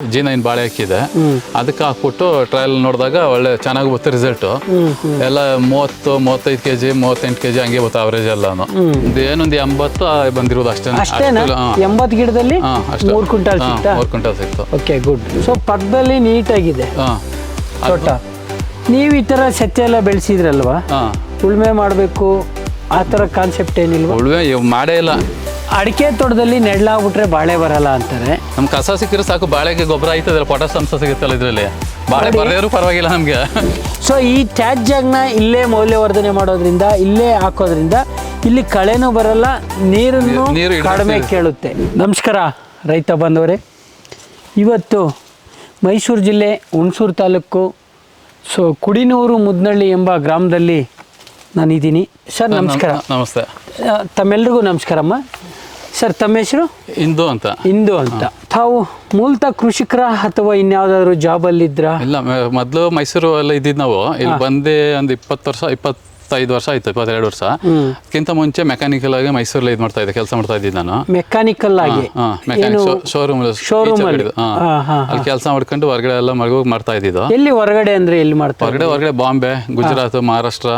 G nine ಬಾಳೆ ಹಾಕಿದೆ. ಅದಕ್ಕೆ ಹಾಕ್ಬಿಟ್ಟು ಟ್ರಯಲ್ ನೋಡಿದಾಗ ಒಳ್ಳೆ ಚೆನ್ನಾಗಿ ಬರುತ್ತೆ ರಿಸಲ್ಟ್ ಎಲ್ಲ ಮೂವತ್ತು ಮೂವತ್ತೈದು ಕೆ ಜಿ ಮೂವತ್ತೆಂಟು ಕೆ ಜಿ ಹಂಗೆ ಬರುತ್ತೆ ಅವರೇಜ್ ಎಲ್ಲಾನು. ಏನೊಂದು ಎಂಬತ್ತು ಬಂದಿರೋದು ಅಷ್ಟೇ. ಎಂಬತ್ತು ಗಿಡದಲ್ಲಿ ಮೂರು ಕ್ವಿಂಟಾಲ್ ಮೂರು ಕ್ವಿಂಟಲ್ ಸಿಕ್ತು ಓಕೆ ಗುಡ್ ಸೊ ಪಕ್ಕದಲ್ಲಿ ನೀಟಾಗಿದೆ. ಹಾ. ತೋಟ. ನೀವು ಈ ಥರ ಸತ್ಯ ಎಲ್ಲ ಬೆಳೆಸಿದ್ರಲ್ವಾ? ಉಳುಮೆ ಮಾಡಬೇಕು ಆ ಥರ ಕಾನ್ಸೆಪ್ಟ್ ಏನಿಲ್ಲ ಉಳುಮೆ ಮಾಡೇ ಇಲ್ಲ. ಅಡಿಕೆ ತೋಟದಲ್ಲಿ ನೆಡ್ಲಾಗ್ಬಿಟ್ರೆ ಬಾಳೆ ಬರಲ್ಲ ಅಂತಾರೆ. ನಮ್ ಕಸ ಸಿಕ್ಕಿದ್ರೆ ಸಾಕು ಬಾಳೆಗೆ ಗೊಬ್ಬರ ಆಯ್ತದಲ್ಲ ಪೊಟಾಸ್ ಅಂಶ ಸಿಗುತ್ತಲ್ಲ ಇದರಲ್ಲಿ. ಬಾಳೆ ಬರೆಯೋರು ಪರವಾಗಿಲ್ಲ ನಮಗೆ. ಸೊ ಈ ತ್ಯಾಜ್ಯನ ಇಲ್ಲೇ ಮೌಲ್ಯವರ್ಧನೆ ಮಾಡೋದ್ರಿಂದ ಇಲ್ಲೇ ಹಾಕೋದ್ರಿಂದ ಇಲ್ಲಿ ಕಳೆನೂ ಬರಲ್ಲ ನೀರನ್ನು ನೀರು- ಕಡಿಮೆ. ಕೇಳುತ್ತೆ. ನಮಸ್ಕಾರ ರೈತ ಬಂದವರೇ ಇವತ್ತು ಮೈಸೂರು ಜಿಲ್ಲೆ ಹುಣಸೂರು ತಾಲೂಕು ಸೊ ಕುಡಿನೂರು ಮುದ್ನಳ್ಳಿ ಎಂಬ ಗ್ರಾಮದಲ್ಲಿ ನಾನಿದ್ದೀನಿ. ಸರ್ ನಮಸ್ಕಾರ. ನಮಸ್ತೆ. ಆ, ತಮ್ಮೆಲ್ರಿಗೂ ನಮಸ್ಕಾರಮ್ಮ. ಸರ್ ತಮ್ಮ ಹೆಸರು? ಇಂದು ಅಂತ. ಇಂದು ಅಂತ. ತಾವು ಮೂಲತಃ ಕೃಷಿಕರ ಅಥವಾ ಇನ್ಯಾವುದಾದ್ರು ಜಾಬಲ್ಲಿದ್ರಾ ಇಲ್ಲ ಮೊದಲು ಮೈಸೂರು ಎಲ್ಲ ಇದ್ದಿದ್ ನಾವು. ಇಲ್ಲಿ ಬಂದೆ ಒಂದು ಇಪ್ಪತ್ತು ವರ್ಷ ಇಪ್ಪತ್ತೈದು ವರ್ಷ ಆಯ್ತು ಇಪ್ಪತ್ತೆರಡು ವರ್ಷ. ಅದಕ್ಕಿಂತ ಮುಂಚೆ ಮೆಕ್ಯಾನಿಕಲ್ ಆಗಿ ಮೈಸೂರಲ್ಲಿ ಇದು ಮಾಡ್ತಾ ಇದ್ದೆ ಕೆಲಸ ಮಾಡ್ತಾ ಇದ್ದಿದ್ದು ನಾನು. ಮೆಕ್ಯಾನಿಕಲ್ ಆಗಿ? ಶೋರೂಮ್ showroom ಅಲ್ಲಿ? ಅಲ್ಲಿ? ಕೆಲಸ ಮಾಡ್ಕೊಂಡು ಹೊರಗಡೆ ಎಲ್ಲ ಮಗು ಮಾಡ್ತಾ ಇದ್ದಿದ್ದು. ಎಲ್ಲಿ ಹೊರಗಡೆ ಅಂದ್ರೆ ಎಲ್ಲಿ ಮಾಡ್ತಾ ಹೊರಗಡೆ ಹೊರಗಡೆ ಬಾಂಬೆ ಗುಜರಾತ್ ಮಹಾರಾಷ್ಟ್ರ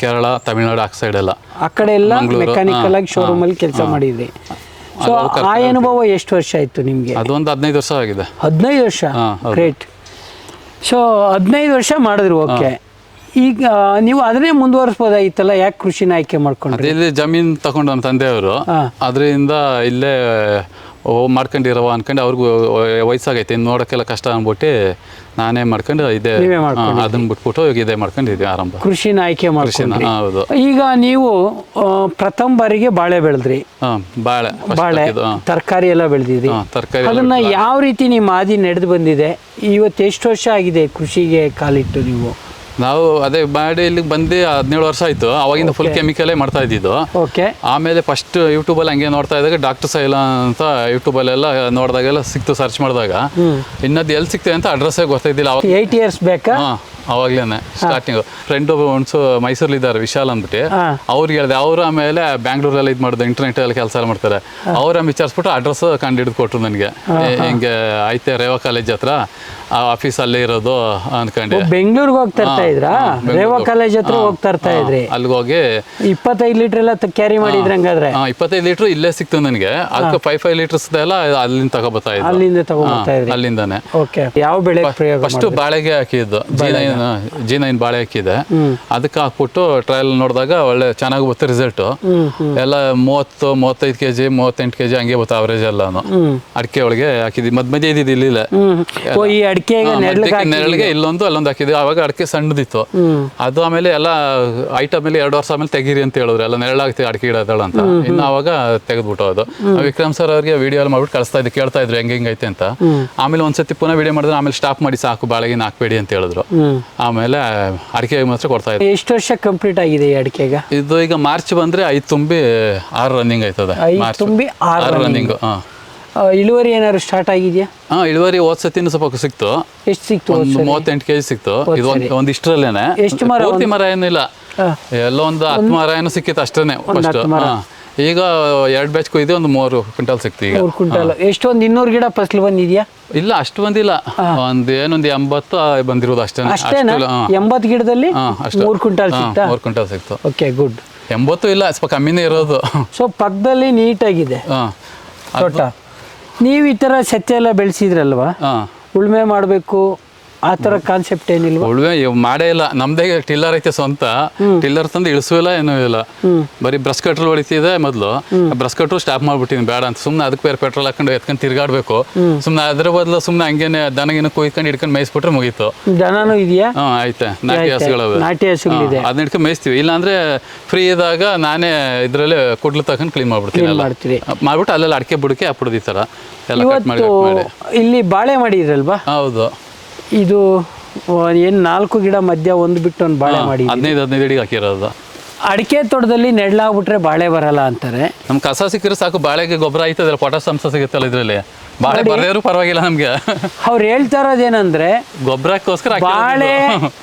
ಕೇರಳ ತಮಿಳ್ನಾಡು ಆ ಸೈಡ್ ಎಲ್ಲ. ಆ ಕಡೆ ಎಲ್ಲ ಮೆಕ್ಯಾನಿಕಲ್ ಆಗಿ ಶೋರೂಮ್ ಅಲ್ಲಿ ಕೆಲಸ ಮಾಡಿದ್ರಿ. ಆ ಅನುಭವ ಎಷ್ಟು ವರ್ಷ ಆಯ್ತು ನಿಮ್ಗೆ? ಅದೊಂದು ಹದಿನೈದು ವರ್ಷ ಆಗಿದೆ. ಹದಿನೈದು ವರ್ಷ? ಗ್ರೇಟ್ ಸೊ ಹದಿನೈದು ವರ್ಷ ಮಾಡಿದ್ರು ಓಕೆ. ಈಗ ನೀವು ಅದನ್ನೇ ಮುಂದುವರಿಸ್ಬೋದಾಗಿತ್ತಲ್ಲ ಯಾಕೆ ಕೃಷಿನ ಆಯ್ಕೆ ಮಾಡ್ಕೊಂಡ್ರಿ? ಇಲ್ಲಿ ಜಮೀನು ತಗೊಂಡು ನಮ್ಮ ತಂದೆಯವರು. ಅದರಿಂದ ಇಲ್ಲೇ ಓ ಮಾಡ್ಕೊಂಡಿರವ ಅನ್ಕೊಂಡು ಅವ್ರಿಗೂ ವಯಸ್ಸಾಗೈತೆ ಇನ್ನು ನೋಡೋಕ್ಕೆಲ್ಲ ಕಷ್ಟ ಅಂದ್ಬಿಟ್ಟು ನಾನೇ ಮಾಡ್ಕೊಂಡು ಇದೆ ನೀವೇ ಮಾಡ್ಕೊಂಡ್ರಿ. ಅದನ್ನ ಬಿಟ್ಬಿಟ್ಟು ಈಗ ಇದೇ ಮಾಡ್ಕೊಂಡಿದ್ವಿ ಆರಂಭ. ಕೃಷಿನ ಆಯ್ಕೆ ಕೃಷಿನ ಮಾಡ್ಕೊಂಡ್ರಿ. ಹಾ, ಹೌದು. ಈಗ ನೀವು ಆ, ಪ್ರಥಮ ಬಾರಿಗೆ ಬಾಳೆ ಬೆಳೆದ್ರಿ. ಹಾ ಬಾಳೆ first ಬಾಳೆ ಹಾಕಿದ್ದು, ಹಾ. ತರಕಾರಿ ಎಲ್ಲ ಬೆಳೆದಿದ್ರಿ ಹಾ, ತರಕಾರಿ ಎಲ್ಲ ಅದನ್ನ ಯಾವ ರೀತಿ ನಿಮ್ಮ ಹಾದಿ ನಡೆದು ಬಂದಿದೆ? ಇವತ್ತು ಎಷ್ಟು ವರ್ಷ ಆಗಿದೆ ಕೃಷಿಗೆ ಕಾಲಿಟ್ಟು ನೀವು? ನಾವು ಅದೇ ಮಾಡಿ ಇಲ್ಲಿಗೆ ಬಂದು ಹದಿನೇಳು ವರ್ಷ ಆಯ್ತು. ಅವಾಗಿಂದ ಫುಲ್ ಕೆಮಿಕಲೇ ಮಾಡ್ತಾ ಇದ್ದಿದ್ದು. ಓಕೆ ಆಮೇಲೆ ಫಸ್ಟ್ ಯೂಟ್ಯೂಬಲ್ಲಿ ಹಂಗೆ ನೋಡ್ತಾ ಇದ್ದಾಗ ಡಾಕ್ಟರ್ ಸೈಲ ಅಂತ ಯೂಟ್ಯೂಬಲ್ಲೆಲ್ಲ ನೋಡಿದಾಗೆಲ್ಲ ಸಿಕ್ತು ಸರ್ಚ್ ಮಾಡಿದಾಗ. ಇನ್ನದು ಎಲ್ಲಿ ಸಿಕ್ತಿದೆ ಅಂತ ಅಡ್ರೆಸ್ಸೇ ಗೊತ್ತಾಯ್ತಿಲ್ಲ ಅವಾಗ ಏಯ್ಟ್ ಇಯರ್ಸ್ ಬೇಕಾ? ಹಾ ಅವಾಗ್ಲೇನೆ ಸ್ಟಾರ್ಟಿಂಗ್ ಫ್ರೆಂಡ್ ಒನ್ಸು ಮೈಸೂರಲ್ಲಿ ವಿಶಾಲ್ ಅಂದ್ಬಿಟ್ಟು. ಅವ್ರಿಗೆ ಹೇಳಿದೆ ಅವರು ಆಮೇಲೆ ಬ್ಯಾಂಗ್ಳೂರಲ್ಲಿ ಇದು ಮಾಡಿದ್ರು ಇಂಟರ್ನೆಟ್ ಅಲ್ಲಿ ಕೆಲಸ ಮಾಡ್ತಾರೆ. ಅವ್ರ ವಿಚಾರಿಸ್ಬಿಟ್ಟು ಅಡ್ರೆಸ್ ಕಂಡು ಹಿಡಿದು ಕೊಟ್ರು ನನಗೆ. ಹಿಂಗೆ ಐತೆ ರೇವಾ ಕಾಲೇಜ್ ಹತ್ರ. ಆ ಆಫೀಸ್ ಅಲ್ಲೇ ಇರೋದು ಅನ್ಕೊಂಡೆ. ಬೆಂಗಳೂರಿಗೆ ಹೋಗ್ತಾ ಇರ್ತಾ ಇದ್ರಾ? ರೇವಾ ಕಾಲೇಜ್ ಹತ್ರ ಹೋಗ್ತಾ ಇರ್ತಾ ಇದ್ರಿ? ಅಲ್ಲಿಗೆ ಹೋಗಿ. ಇಪ್ಪತ್ತೈದು ಲೀಟರ್ ಎಲ್ಲ ಕ್ಯಾರಿ ಮಾಡಿದ್ರಿ ಹಂಗಾದ್ರೆ ಇಪ್ಪತ್ತೈದು ಲೀಟ್ರ್ ಇಲ್ಲೇ ಸಿಕ್ತು ನನಗೆ. ಅದಕ್ಕೆ ಫೈವ್ ಫೈವ್ ಲೀಟರ್ಸ್ ಎಲ್ಲ ಅಲ್ಲಿಂದ ತಗೋಬತ್ತಾ ಇದ್ದೆ ಅಲ್ಲಿಂದ ತಗೊಂಡ್ಬರ್ತಾ ಇದ್ರಿ? ಅಲ್ಲಿಂದಾನೆ. ಓಕೆ. ಯಾವ ಬೆಳೆ ಪ್ರಯೋಗ ಫಸ್ಟ್ ಬಾಳೆಗೆ ಹಾಕಿದ್ದು. ಜಿ ನೈನ್ ಜಿ ನೈನ್ ಬಾಳೆ ಹಾಕಿದೆ ಅದಕ್ಕೆ ಹಾಕ್ಬಿಟ್ಟು ಟ್ರಯಲ್ ನೋಡಿದಾಗ ಒಳ್ಳೆ ಚೆನ್ನಾಗಿ ಬತ್ತು ರಿಸಲ್ಟ್ ಎಲ್ಲ ಮೂವತ್ತು ಮೂವತ್ತೈದು ಕೆಜಿ ಮೂವತ್ತೆಂಟು ಕೆ ಜಿ ಹಂಗೆ ಬರುತ್ತೆ ಅವರೇಜ್ ಎಲ್ಲಾನು. ಅಡಿಕೆ ಒಳಗೆ ಹಾಕಿದ್ವಿ. ಮಧ್ಯ ಮಧ್ಯೆ ಇದ್ದಿದ್ದು ಇಲ್ಲಿಲ್ಲ ನೆರಳಿಗೆ ಇಲ್ಲೊಂದು ಅಲ್ಲೊಂದು ಹಾಕಿದ್ವಿ. ಅವಾಗ ಅಡಿಕೆ ಸಣ್ಣದಿತ್ತು. ಅದು ಆಮೇಲೆ ಎಲ್ಲ ಐಟಮ್ ಮೇಲೆ ಎರಡು ವರ್ಷ ಆಮೇಲೆ ತೆಗೀರಿ ಅಂತ ಹೇಳಿದ್ರು. ಎಲ್ಲ ನೆರಳಾಗ್ತಿ ಅಡಿಕೆ ಗಿಡ ಅಂತ. ಇನ್ನು ಅವಾಗ ತೆಗೆದ್ಬಿಟ್ಟು ಅದು. ವಿಕ್ರಮ್ ಸರ್ ಅವ್ರಿಗೆ ವಿಡಿಯೋ ಎಲ್ಲ ಮಾಡ್ಬಿಟ್ಟು ಕಳಿಸ್ತಾ ಇದ್ದು ಕೇಳ್ತಾ ಇದ್ರು ಹೆಂಗೆ ಹೆಂಗೈತೆ ಅಂತ. ಆಮೇಲೆ ಒಂದ್ಸತಿ ಪುನಃ ವಿಡಿಯೋ ಮಾಡಿದ್ರೆ ಆಮೇಲೆ ಸ್ಟಾಪ್ ಮಾಡಿ ಸಾಕು ಬಾಳೆಗಿನ ಹಾಕ್ಬೇಡಿ ಅಂತ ಹೇಳಿದ್ರು. ಆಮೇಲೆ ಅಡಿಕೆ ಮಾತ್ರ ಕೊಡ್ತಾ ಇದ್ರು. ಎಷ್ಟು ವರ್ಷ ಕಂಪ್ಲೀಟ್ ಆಗಿದೆ ಈ ಅಡಿಕೆಗ? ಇದು ಈಗ ಮಾರ್ಚ್ ಬಂದ್ರೆ ಐದು ತುಂಬಿ ಆರು ರನ್ನಿಂಗ್ ಆಯ್ತದೆ ತುಂಬಿ ಆರು ರನ್ನಿಂಗ್ ಹಾ. ಆ, ಇಳುವರಿ ಏನಾದ್ರು ಸ್ಟಾರ್ಟ್ ಆಗಿದೆಯಾ? ಹಾ ಇಳುವರಿ ಹೋದ್ ಸತಿನೂ ಸ್ವಲ್ಪ ಸಿಕ್ತು. ಎಷ್ಟು ಸಿಕ್ತು ಹೋದ್ ಒಂದು ಸರಿ? ಮೂವತ್ತೆಂಟು ಕೆಜಿ ಸಿಕ್ತು. ಇದು ಒಂದು ಒಂದಿಷ್ಟರಲ್ಲೇನೆ ಎಷ್ಟು ಮರ? ಪೂರ್ತಿ ಮರ ಏನಿಲ್ಲ. ಎಲ್ಲೋ ಒಂದು ಹತ್ತು ಮರ ಏನೋ ಸಿಕ್ಕಿತ್ತು ಅಷ್ಟೇನೆ ಫಸ್ಟ್ ಹತ್ತು ಮರ. ಈಗ ಎರಡು ಬ್ಯಾಚ್ ಕೊಯ್ದು ಒಂದು ಮೂರು ಕ್ವಿಂಟಲ್ ಸಿಕ್ತು ಈಗ. ಮೂರು ಕ್ವಿಂಟಲ್. ಎಷ್ಟೊಂದು ಇನ್ನೂರು ಗಿಡ ಫಸಲು ಬಂದಿದ್ಯಾ? ಇಲ್ಲ ಅಷ್ಟು ಬಂದಿಲ್ಲ. ಒಂದ್ ಏನೊಂದು ಎಂಬತ್ತು ಬಂದಿರೋದು ಅಷ್ಟೇನೆ? ಅಷ್ಟೇನಾ ಅಷ್ಟಿಲ್ಲ, ಹಾ. ಎಂಬತ್ತು ಗಿಡದಲ್ಲಿ ಹಾ, ಅಷ್ಟು. ಮೂರು ಕ್ವಿಂಟಲ್ ಹಾ, ಸಿಕ್ತಾ? ಮೂರು ಕ್ವಿಂಟಲ್ ಸಿಕ್ತು. ಓಕೆ ಗುಡ್ ಎಂಬತ್ತು ಇಲ್ಲ ಸ್ವಲ್ಪ ಕಮ್ಮಿನೇ ಇರೋದು. ಸೊ ಪಕ್ಕದಲ್ಲಿ ನೀಟಾಗಿದೆ. ಹಾ. ತೋಟ. ನೀವು ಈ ಥರ ಸತ್ಯ ಎಲ್ಲ ಬೆಳೆಸಿದ್ರಲ್ವಾ? ಉಳುಮೆ ಮಾಡಬೇಕು ಆ ತರ ಕಾನ್ಸೆಪ್ಟ್ ಏನಿಲ್ವಾ? ಉಳುವೆ ಇವ್ ಮಾಡೇ ಇಲ್ಲ. ನಮ್ದೇ ಟಿಲ್ಲರ್ ಐತೆ ಸ್ವಂತ. ಟಿಲ್ಲರ್ ತಂದು ಇಳಿಸೂ ಇಲ್ಲ ಏನೂ ಇಲ್ಲ. ಬರೀ ಬ್ರಷ್ ಕಟ್ರ್ ಹೊಡಿತಿದೆ ಮೊದಲು. ಬ್ರಷ್ ಕಟ್ರು ಸ್ಟಾಪ್ ಮಾಡ್ಬಿಟ್ಟಿನಿ ಬೇಡ ಅಂತ. ಸುಮ್ಮನೆ ಅದಕ್ಕೆ ಬೇರೆ ಪೆಟ್ರೋಲ್ ಹಾಕೊಂಡು ಎತ್ಕೊಂಡು ತಿರ್ಗಾಡ್ಬೇಕು. ಸುಮ್ಮನೆ ಅದ್ರ ಬದಲು ಸುಮ್ಮನೆ ಹಂಗೇನೆ ದನಗಿನ ಕುಯ್ಕೊಂಡು ಹಿಡ್ಕೊಂಡು ಮೇಯಿಸ್ಬಿಟ್ರೆ ಮುಗೀತು. ದನನೂ ಇದೆಯಾ? ಹಾ ಐತೆ ನಾಟಿ. ಹಸುಗಳವೆ. ನಾಟಿ ಹಸುಗಳಿದೆ. ಅದನ್ನ ಹಿಡ್ಕೊಂಡು ಮೇಯಿಸ್ತೀವಿ. ಇಲ್ಲಾಂದ್ರೆ ಫ್ರೀ ಇದ್ದಾಗ ನಾನೇ ಇದ್ರಲ್ಲಿ ಕುಡ್ಲು ತಗೊಂಡು ಕ್ಲೀನ್ ಮಾಡ್ಬಿಡ್ತೀನಿ ಎಲ್ಲ. ಮಾಡ್ಬಿಟ್ಟು ಅಲ್ಲೆಲ್ಲ ಅಡಿಕೆ ಬುಡಕೆ ಹಾಕ್ಬಿಡೋದು ಈ ಥರ. ಎಲ್ಲ ಕಟ್ ಮಾಡಿ ಇಲ್ಲಿ ಬಾಳೆ ಮಾಡಿದ್ರಲ್ವಾ ಹೌದು. ಇದು ಏನು ನಾಲ್ಕು ಗಿಡ ಮಧ್ಯ ಒಂದು ಬಿಟ್ಟು ಒಂದು ಬಾಳೆ ಮಾಡಿ ಹದಿನೈದು ಹದಿನೈದು ಅಡಿಗೆ ಹಾಕಿರೋದು. ಅಡಿಕೆ ತೋಟದಲ್ಲಿ ನೆಡ್ಲಾಗ್ಬಿಟ್ರೆ ಬಾಳೆ ಬರಲ್ಲ ಅಂತಾರೆ. ನಮ್ ಕಸ ಸಿಕ್ಕಿದ್ರೆ ಸಾಕು ಬಾಳೆಗೆ ಗೊಬ್ಬರ ಆಯ್ತದಲ್ಲ ಪೊಟಾಸ್ ಅಂಶ ಸಿಗುತ್ತಲ್ಲ ಇದ್ರಲ್ಲಿ. ಬಾಳೆ ಬರೆಯೋರು ಪರವಾಗಿಲ್ಲ ನಮ್ಗೆ. ಅವ್ರು ಹೇಳ್ತಾ ಇರೋದೇನಂದ್ರೆ ಗೊಬ್ಬರಕ್ಕೋಸ್ಕರ ಬಾಳೆ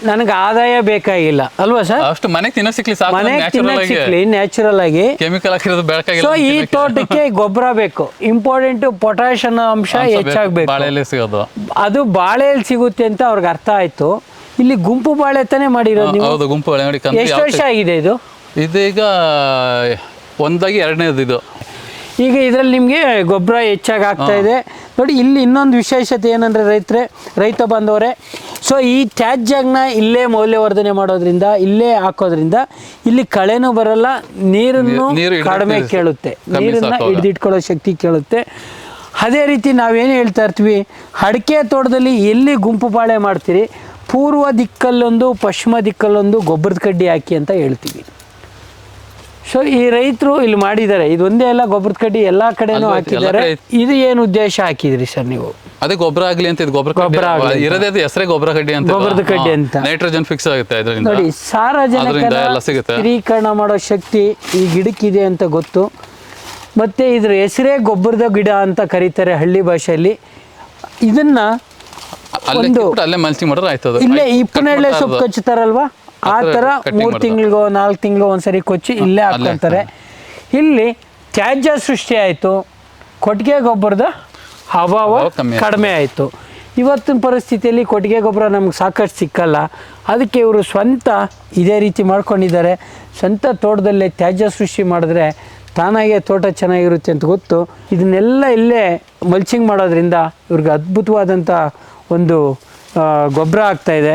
ನನಗೆ ಆದಾಯ ಬೇಕಾಗಿಲ್ಲ. ಅಲ್ವಾ ಸರ್? ಅಷ್ಟು ಮನೆ ತಿನ್ನ ಸಿಕ್ಲಿ ಸಾಕು ಮನೆಗೆ ನ್ಯಾಚುರಲ್ ಆಗಿ. ಸಿಕ್ಲಿ ನ್ಯಾಚುರಲ್ ಆಗಿ. ಕೆಮಿಕಲ್ ಹಾಕಿರೋದು ಸೊ ಬೆಳಕಾಗಿಲ್ಲ ಈ ತೋಟಕ್ಕೆ ಗೊಬ್ಬರ ಬೇಕು. ಇಂಪಾರ್ಟೆಂಟ್ ಪೊಟ್ಯಾಷ್ ಅನ್ನೋ ಅಂಶ ಹೆಚ್ಚಾಗಬೇಕು. ಬಾಳೆಯಲ್ಲಿ ಸಿಗೋದು. ಅದು ಬಾಳೆಯಲ್ಲಿ ಸಿಗುತ್ತೆ ಅಂತ ಅವ್ರಿಗೆ ಅರ್ಥ ಆಯ್ತು. ಇಲ್ಲಿ ಗುಂಪು ಬಾಳೆ ತಾನೇ ಮಾಡಿರೋದು ನೀವು? ಹೌದು ಗುಂಪು ಬಾಳೆ ಮಾಡಿ ಎಷ್ಟು ಯಾವ ವರ್ಷ ಆಗಿದೆ ಇದು? ಇದೀಗ ಒಂದಾಗಿ ಎರಡನೇದು ಇದು. ಈಗ ಇದರಲ್ಲಿ ನಿಮಗೆ ಗೊಬ್ಬರ ಹೆಚ್ಚಾಗಿ ಆಗ್ತಾ ಇದೆ. ನೋಡಿ ಇಲ್ಲಿ ಇನ್ನೊಂದು ವಿಶೇಷತೆ ಏನಂದ್ರೆ ರೈತರೆ ರೈತ ಬಂದವರೇ ಸೊ ಈ ತ್ಯಾಜ್ಯನ ಇಲ್ಲೇ ಮೌಲ್ಯವರ್ಧನೆ ಮಾಡೋದ್ರಿಂದ ಇಲ್ಲೇ ಹಾಕೋದ್ರಿಂದ ಇಲ್ಲಿ ಕಳೆನೂ ಬರಲ್ಲ ನೀರನ್ನು ನೀರು ಹಿಡ್ದು ಕಡಿಮೆ. ಕೇಳುತ್ತೆ. ಕಮ್ಮಿ ನೀರನ್ನ ಸಾಕಾಗ. ಹಿಡಿದಿಟ್ಕೊಳ್ಳೋ ಶಕ್ತಿ ಕೇಳುತ್ತೆ. ಅದೇ ರೀತಿ ನಾವೇನು ಹೇಳ್ತಾ ಇರ್ತೀವಿ ಅಡಿಕೆ ತೋಟದಲ್ಲಿ ಎಲ್ಲಿ ಗುಂಪು ಬಾಳೆ ಮಾಡ್ತೀರಿ ಪೂರ್ವ ದಿಕ್ಕಲ್ಲೊಂದು ಪಶ್ಚಿಮ ದಿಕ್ಕಲ್ಲೊಂದು ಗೊಬ್ಬರದ ಕಡ್ಡಿ ಹಾಕಿ ಅಂತ ಹೇಳ್ತೀವಿ. ಸೊ ಈ ರೈತರು ಇಲ್ಲಿ ಮಾಡಿದ್ದಾರೆ. ಇದೊಂದೇ ಎಲ್ಲ ಗೊಬ್ಬರದ ಕಡ್ಡಿ ಎಲ್ಲಾ ಕಡೆನೂ ಹಾಕಿದ್ದಾರೆ. ಇದು ಏನು ಉದ್ದೇಶ ಹಾಕಿದ್ರಿ ಸರ್ ನೀವು? ಅದೇ ಗೊಬ್ಬರ ಆಗಲಿ ಅಂತ ಇದು ಗೊಬ್ಬರ ಗೊಬ್ಬರ ಇರದೇ ಅದು ಹೆಸರೇ ಗೊಬ್ಬರ ಕಡ್ಡಿ ಅಂತ. ಗೊಬ್ಬರದ ಕಡ್ಡಿ ಅಂತ. ನೈಟ್ರೋಜನ್ ಫಿಕ್ಸ್ ಆಗುತ್ತೆ ಇದರಿಂದ ನೋಡಿ ಸಾರಜನಕ ಅದರಿಂದ ಎಲ್ಲ ಸಿಗುತ್ತೆ. ಸ್ಥಿರೀಕರಣ ಮಾಡೋ ಶಕ್ತಿ ಈ ಗಿಡಕ್ಕಿದೆ ಅಂತ ಗೊತ್ತು. ಮತ್ತೆ ಇದ್ರ ಹೆಸರೇ ಗೊಬ್ಬರದ ಗಿಡ ಅಂತ ಕರೀತಾರೆ ಹಳ್ಳಿ ಭಾಷೆಯಲ್ಲಿ. ಇದನ್ನ ಅಲ್ಲೇ ಒಂದು- ಅಲ್ಲೇ ಮಲ್ಚಿಂಗ್ ಮಾಡಿದ್ರೆ ಆಯ್ತದ ಇಲ್ಲೇ ಇಪ್ಪನೆಳ್ಳೆ ಸೊಪ್ಪು ಕೊಚ್ಚುತ್ತಾರಲ್ವಾ? ಆ ಥರ ಮೂರು ತಿಂಗಳಿಗೋ ನಾಲ್ಕು ತಿಂಗಳಿಗೋ ಒಂದ್ಸರಿ ಕೊಚ್ಚಿ ಇಲ್ಲೇ ಹಾಕ್ಕೊಂತಾರೆ. ಇಲ್ಲಿ ತ್ಯಾಜ್ಯ ಸೃಷ್ಟಿ ಆಯಿತು. ಕೊಟ್ಟಿಗೆ ಗೊಬ್ಬರದ ಅಭಾವ. ಕಡಿಮೆ ಆಯಿತು. ಇವತ್ತಿನ ಪರಿಸ್ಥಿತಿಯಲ್ಲಿ ಕೊಟ್ಟಿಗೆ ಗೊಬ್ಬರ ನಮ್ಗೆ ಸಾಕಷ್ಟು ಸಿಕ್ಕಲ್ಲ. ಅದಕ್ಕೆ ಇವರು ಸ್ವಂತ ಇದೇ ರೀತಿ ಮಾಡ್ಕೊಂಡಿದ್ದಾರೆ. ಸ್ವಂತ ತೋಟದಲ್ಲೇ ತ್ಯಾಜ್ಯ ಸೃಷ್ಟಿ ಮಾಡಿದ್ರೆ ತಾನಾಗೆ ತೋಟ ಚೆನ್ನಾಗಿರುತ್ತೆ ಅಂತ ಗೊತ್ತು. ಇದನ್ನೆಲ್ಲ ಇಲ್ಲೇ ಮಲ್ಚಿಂಗ್ ಮಾಡೋದ್ರಿಂದ ಇವ್ರಿಗೆ ಅದ್ಭುತವಾದಂಥ ಒಂದು ಗೊಬ್ಬರ ಆಗ್ತಾ ಇದೆ.